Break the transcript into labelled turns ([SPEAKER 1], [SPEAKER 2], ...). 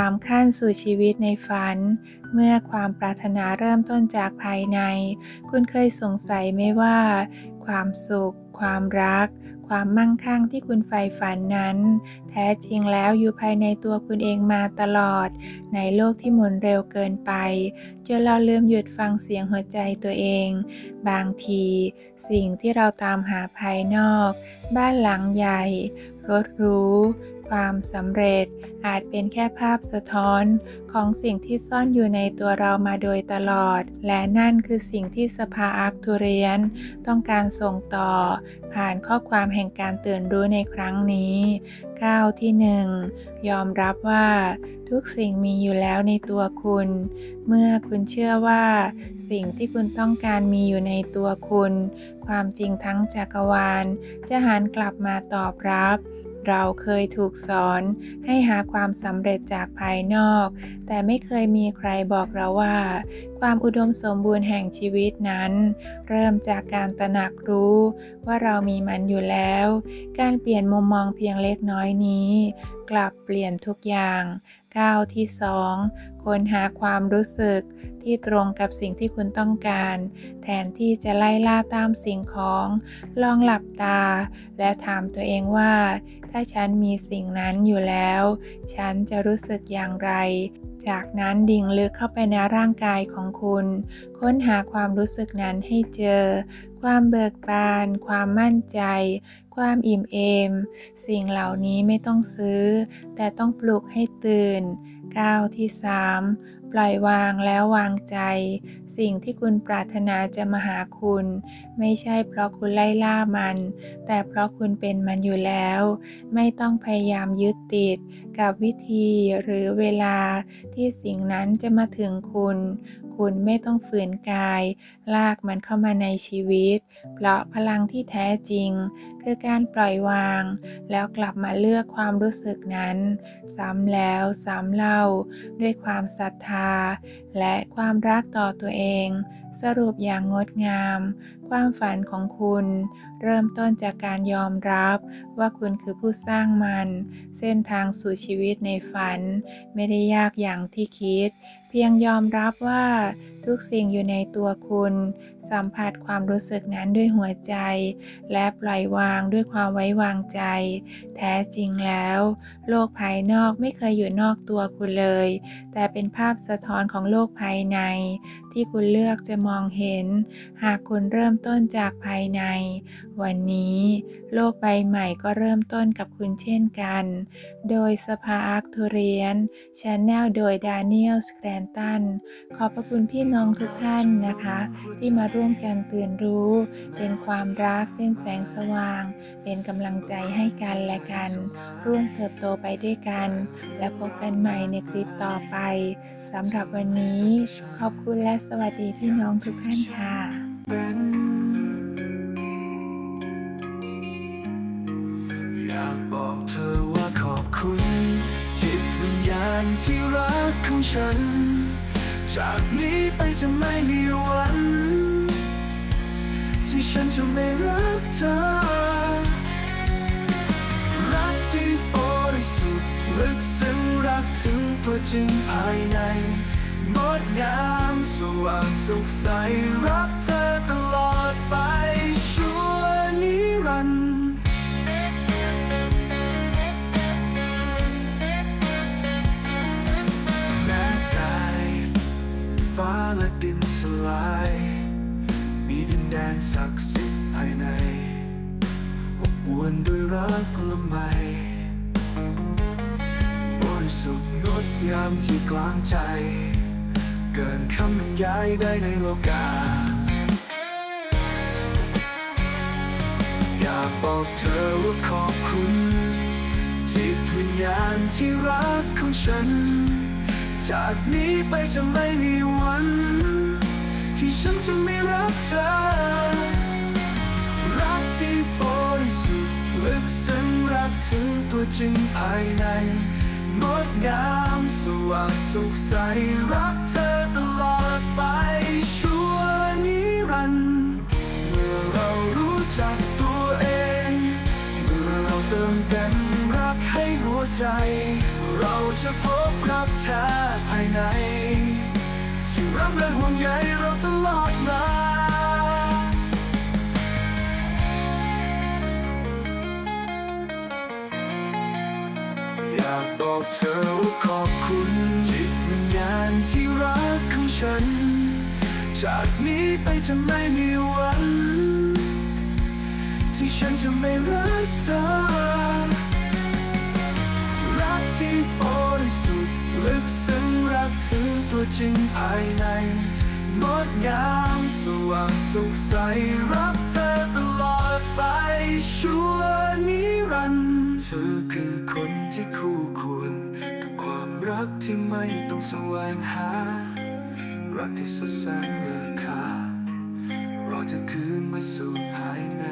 [SPEAKER 1] 3ขั้นสู่ชีวิตในฝัน เมื่อความปรารถนาเริ่มต้นจากภายใน คุณเคยสงสัยไหมว่า ความสุข ความรัก ความมั่งคั่งที่คุณใฝ่ฝันนั้น แท้จริงแล้วอยู่ภายในตัวคุณเองมาตลอด ในโลกที่หมุนเร็วเกินไปจนเราลืมหยุดฟังเสียงหัวใจตัวเอง บางที สิ่งที่เราตามหาภายนอก บ้านหลังใหญ่รถหรูความสำเร็จอาจเป็นแค่ภาพสะท้อนของสิ่งที่ซ่อนอยู่ในตัวเรามาโดยตลอด และนั่นคือสิ่งที่สภาอาร์คทูเรียน ต้องการส่งต่อ ผ่านข้อความแห่งการตื่นรู้ในครั้งนี้ก้าวที่หนึ่งยอมรับว่าทุกสิ่งมีอยู่แล้วในตัวคุณ เมื่อคุณเชื่อว่า สิ่งที่คุณต้องการมีอยู่ในตัวคุณ ความจริงทั้งจักรวาล จะหันกลับมาตอบรับ เราเคยถูกสอนให้หาความสำเร็จจากภายนอก แต่ไม่เคยมีใครบอกเราว่า ความอุดมสมบูรณ์แห่งชีวิตนั้น เริ่มจากการตระหนักรู้ว่าเรามีมันอยู่แล้ว การเปลี่ยนมุมมองเพียงเล็กน้อยนี้ กลับเปลี่ยนทุกอย่าง ก้าวที่สองค้นหาความรู้สึกที่ตรงกับสิ่งที่คุณต้องการ แทนที่จะไล่ล่าตามสิ่งของ ลองหลับตา และถามตัวเองว่า ถ้าฉันมีสิ่งนั้นอยู่แล้ว ฉันจะรู้สึกอย่างไร จากนั้นดิ่งลึกเข้าไปในร่างกายของคุณ ค้นหาความรู้สึกนั้นให้เจอ ความเบิกบาน ความมั่นใจ ความอิ่มเอม สิ่งเหล่านี้ไม่ต้องซื้อ แต่ต้องปลุกให้ตื่น ก้าวที่ 3 ปล่อยวางแล้ววางใจ สิ่งที่คุณปรารถนาจะมาหาคุณ ไม่ใช่เพราะคุณไล่ล่ามัน แต่เพราะคุณเป็นมันอยู่แล้ว ไม่ต้องพยายามยึดติด กับวิธีหรือเวลาที่สิ่งนั้นจะมาถึงคุณ คุณไม่ต้องฝืนกาย ลากมันเข้ามาในชีวิต เพราะพลังที่แท้จริง คือการปล่อยวาง แล้วกลับมาเลือกความรู้สึกนั้น ซ้ำแล้วซ้ำเล่าด้วยความศรัทธา และความรักต่อตัวเอง สรุปอย่างงดงาม ความฝันของคุณ เริ่มต้นจากการยอมรับว่าคุณคือผู้สร้างมัน เส้นทางสู่ชีวิตในฝัน ไม่ได้ยากอย่างที่คิด เพียงยอมรับว่า ทุกสิ่งอยู่ในตัวคุณ สัมผัสความรู้สึกนั้นด้วยหัวใจ และปล่อยวางด้วยความไว้วางใจ แท้จริงแล้ว โลกภายนอกไม่เคยอยู่นอกตัวคุณเลย แต่เป็นภาพสะท้อนของโลกภายใน ที่คุณเลือกจะมองเห็น หากคุณเริ่มต้นจากภายใน วันนี้ โลกใบใหม่ก็เริ่มต้นกับคุณเช่นกัน โดยสภาอาร์คทูเรียนชาแนลโดยดานิเอลสแกรนตันขอบพระคุณพี่น้องทุกท่านนะคะ ที่มาร่วมกันตื่นรู้ เป็นความรักเป็นแสงสว่าง เป็นกำลังใจให้กันและกัน ร่วมเติบโตไปด้วยกัน และพบกันใหม่ในคลิปต่อไปสำหรับวันนี้ ขอบคุณและสวัสดีพี่น้องทุกท่านค่ะ
[SPEAKER 2] อยากบอกเธอว่าขอบคุณ จิตวิญญาณที่รักของฉัน จากนี้ไปจะไม่มีวัน ที่ฉันจะไม่รักเธอ รักที่บริสุทธิ์ลึกซึ้งรักถึงตัวจริงภายในงดงามสว่างสุขใสรักเธอ รักละไมบริสุทธิ์งดงามที่กลางใจ เกินคำบรรยายได้ในโลกา อยากบอกเธอว่าขอบคุณ จิตวิญญาณที่รักของฉัน จากนี้ไปจะไม่มีวัน จริงภายในงดงามสว่างสุขใสรักเธอตลอดไปชั่วนิรันดร์เมื่อเรารู้จักตัวเอง เมื่อเราเติมเต็มรักให้หัวใจ เราจะพบรักแท้ภายใน ที่รักและห่วงใยเราตลอดมาากบอกเธอว่าขอบคุณจิตวิญญาณที่รักของฉัน จากนี้ไปจะไม่มีวัน ที่ฉันจะไม่รักเธอ รักที่บริสุทธิ์ลึกซึ้งรักถึงตัวจริงภายในงดงามสว่างสุขใสรักเธอตลอดไปชั่วนิรันดร์ อคือคนที่คู่ควรกับความรักที่ไม่ต้องแสวงหา รักที่สดแสนเลอค่ารอจะคืนมาสู่ภายใน